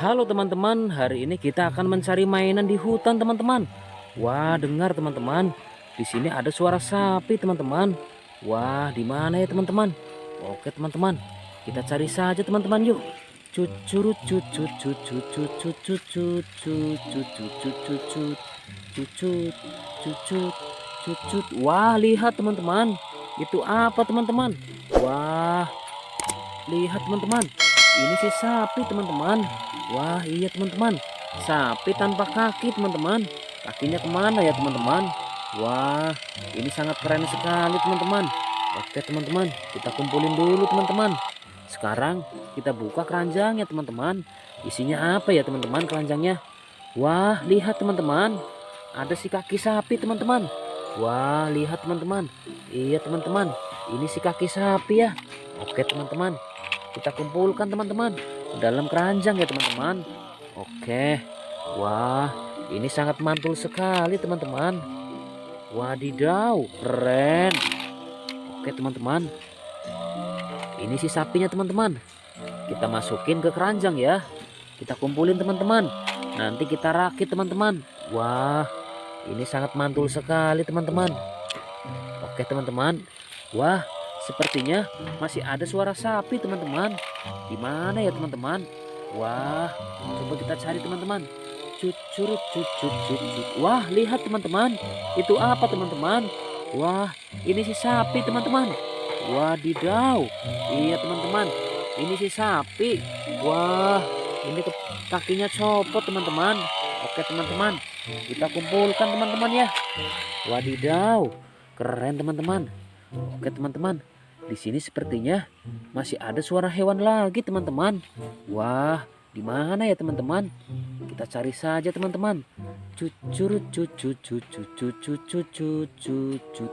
Halo teman-teman, hari ini kita akan mencari mainan di hutan teman-teman. Wah, dengar teman-teman. Di sini ada suara sapi teman-teman. Wah, di mana ya teman-teman? Oke teman-teman, kita cari saja teman-teman yuk. Cucurut cucut cucut cucut cucut cucut cucut cucut cucut cucut cucut. Wah, lihat teman-teman. Itu apa teman-teman? Wah, lihat teman-teman. Ini si sapi teman-teman. Wah iya teman-teman. Sapi tanpa kaki teman-teman. Kakinya ke mana ya teman-teman? Wah ini sangat keren sekali teman-teman. Oke teman-teman kita kumpulin dulu teman-teman. Sekarang kita buka keranjangnya teman-teman. Isinya apa ya teman-teman keranjangnya? Wah lihat teman-teman. Ada si kaki sapi teman-teman. Wah lihat teman-teman. Iya teman-teman. Ini si kaki sapi ya. Oke teman-teman kita kumpulkan teman-teman. Dalam keranjang ya teman-teman. Oke. Wah ini sangat mantul sekali teman-teman. Wadidaw keren. Oke teman-teman. Ini si sapinya teman-teman. Kita masukin ke keranjang ya. Kita kumpulin teman-teman. Nanti kita rakit teman-teman. Wah ini sangat mantul sekali teman-teman. Oke teman-teman. Wah Sepertinya masih ada suara sapi teman-teman. Di mana ya teman-teman? Wah, coba kita cari teman-teman. Wah, lihat teman-teman. Itu apa teman-teman? Wah, ini si sapi teman-teman. Wadidaw. Iya teman-teman. Ini si sapi. Wah, ini kakinya copot teman-teman. Oke teman-teman. Kita kumpulkan teman-teman ya. Wadidaw. Keren teman-teman. Oke teman-teman, di sini sepertinya masih ada suara hewan lagi teman-teman. Wah, di mana ya teman-teman? Kita cari saja teman-teman. Cucurut cucut cucut cucut cucut cucut.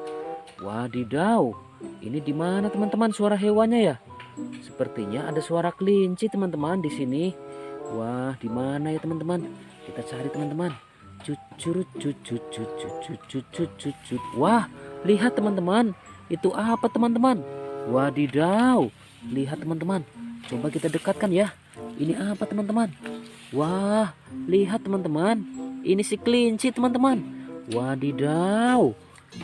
Wadidaw, ini di mana teman-teman suara hewannya ya? Sepertinya ada suara kelinci teman-teman di sini. Wah, di mana ya teman-teman? Kita cari teman-teman. Cucurut cucut cucut cucut cucut. Wah, lihat teman-teman itu apa teman-teman? Wadidaw. Lihat teman-teman. Coba kita dekatkan ya. Ini apa teman-teman? Wah, lihat teman-teman. Ini si kelinci teman-teman. Wadidaw.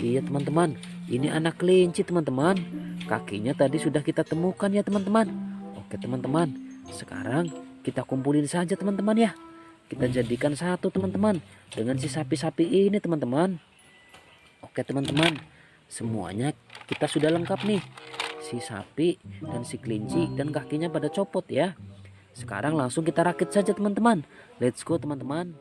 Iya teman-teman. Ini anak kelinci teman-teman. Kakinya tadi sudah kita temukan ya teman-teman. Oke teman-teman. Sekarang kita kumpulin saja teman-teman ya. Kita jadikan satu teman-teman. Dengan si sapi-sapi ini teman-teman. Oke teman-teman. Semuanya kita sudah lengkap nih. Si sapi dan si kelinci dan kakinya pada copot ya. Sekarang langsung kita rakit saja teman-teman. Let's go teman-teman.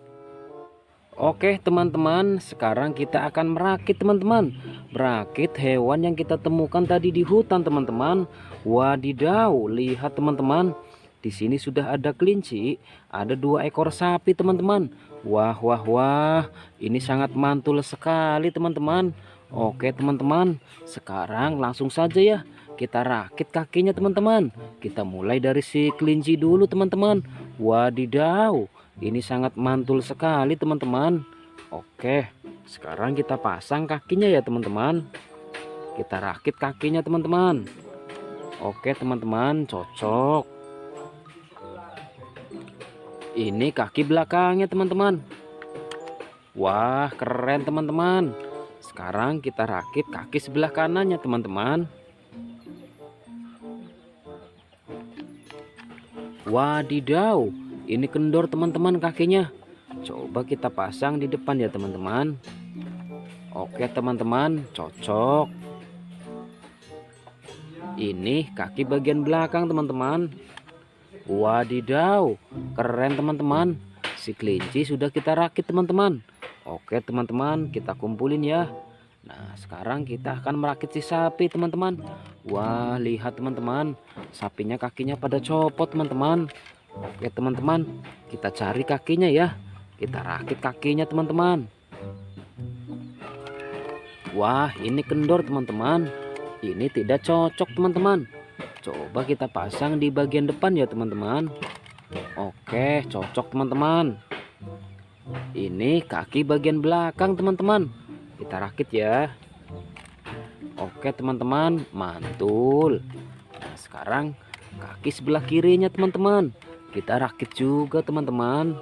Oke teman-teman, sekarang kita akan merakit teman-teman. Merakit hewan yang kita temukan tadi di hutan teman-teman. Wadidaw, lihat teman-teman. Di sini sudah ada kelinci, ada dua ekor sapi teman-teman. Wah wah wah, ini sangat mantul sekali teman-teman. Oke teman-teman, sekarang langsung saja ya kita rakit kakinya teman-teman. Kita mulai dari si kelinci dulu teman-teman. Wadidaw, ini sangat mantul sekali teman-teman. Oke, sekarang kita pasang kakinya ya teman-teman. Kita rakit kakinya teman-teman. Oke teman-teman, cocok. Ini kaki belakangnya teman-teman. Wah, keren teman-teman. Sekarang kita rakit kaki sebelah kanannya teman-teman. Wadidaw, ini kendor teman-teman kakinya. Coba kita pasang di depan ya teman-teman. Oke teman-teman, cocok. Ini kaki bagian belakang teman-teman. Wadidaw, keren teman-teman. Si kelinci sudah kita rakit teman-teman. Oke teman-teman kita kumpulin ya Nah sekarang kita akan merakit si sapi teman-teman. Wah lihat teman-teman. Sapinya kakinya pada copot teman-teman. Oke teman-teman Kita cari kakinya ya. Kita rakit kakinya teman-teman. Wah ini kendor teman-teman. Ini tidak cocok teman-teman. Coba kita pasang di bagian depan ya teman-teman. Oke cocok teman-teman. Ini kaki bagian belakang teman-teman kita rakit ya. Oke teman-teman. Mantul. Nah sekarang kaki sebelah kirinya teman-teman. Kita rakit juga teman-teman.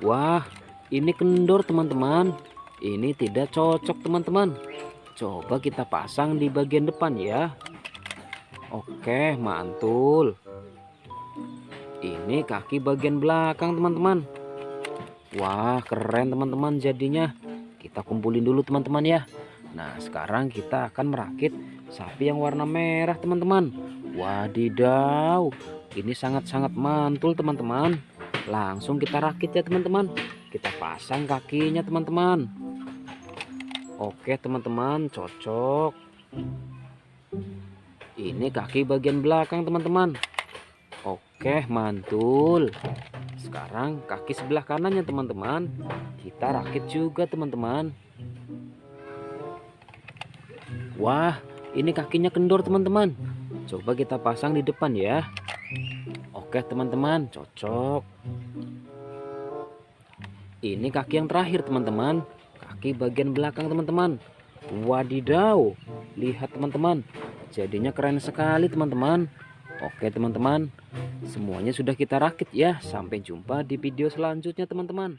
Wah ini kendor teman-teman. Ini tidak cocok teman-teman. Coba kita pasang di bagian depan ya. Oke mantul. Ini kaki bagian belakang teman-teman wah keren teman-teman jadinya. Kita kumpulin dulu teman-teman ya. Nah sekarang kita akan merakit sapi yang warna merah teman-teman. Wadidaw ini sangat-sangat mantul teman-teman. Langsung kita rakit ya teman-teman. Kita pasang kakinya teman-teman. Oke teman-teman cocok. Ini kaki bagian belakang teman-teman. Oke mantul Sekarang kaki sebelah kanannya teman-teman Kita rakit juga teman-teman Wah, ini kakinya kendor teman-teman. Coba kita pasang di depan ya. Oke teman-teman, cocok. Ini kaki yang terakhir teman-teman. Kaki bagian belakang teman-teman. Wadidaw, lihat teman-teman. Jadinya keren sekali teman-teman. Oke teman-teman, semuanya sudah kita rakit ya. Sampai jumpa di video selanjutnya teman-teman.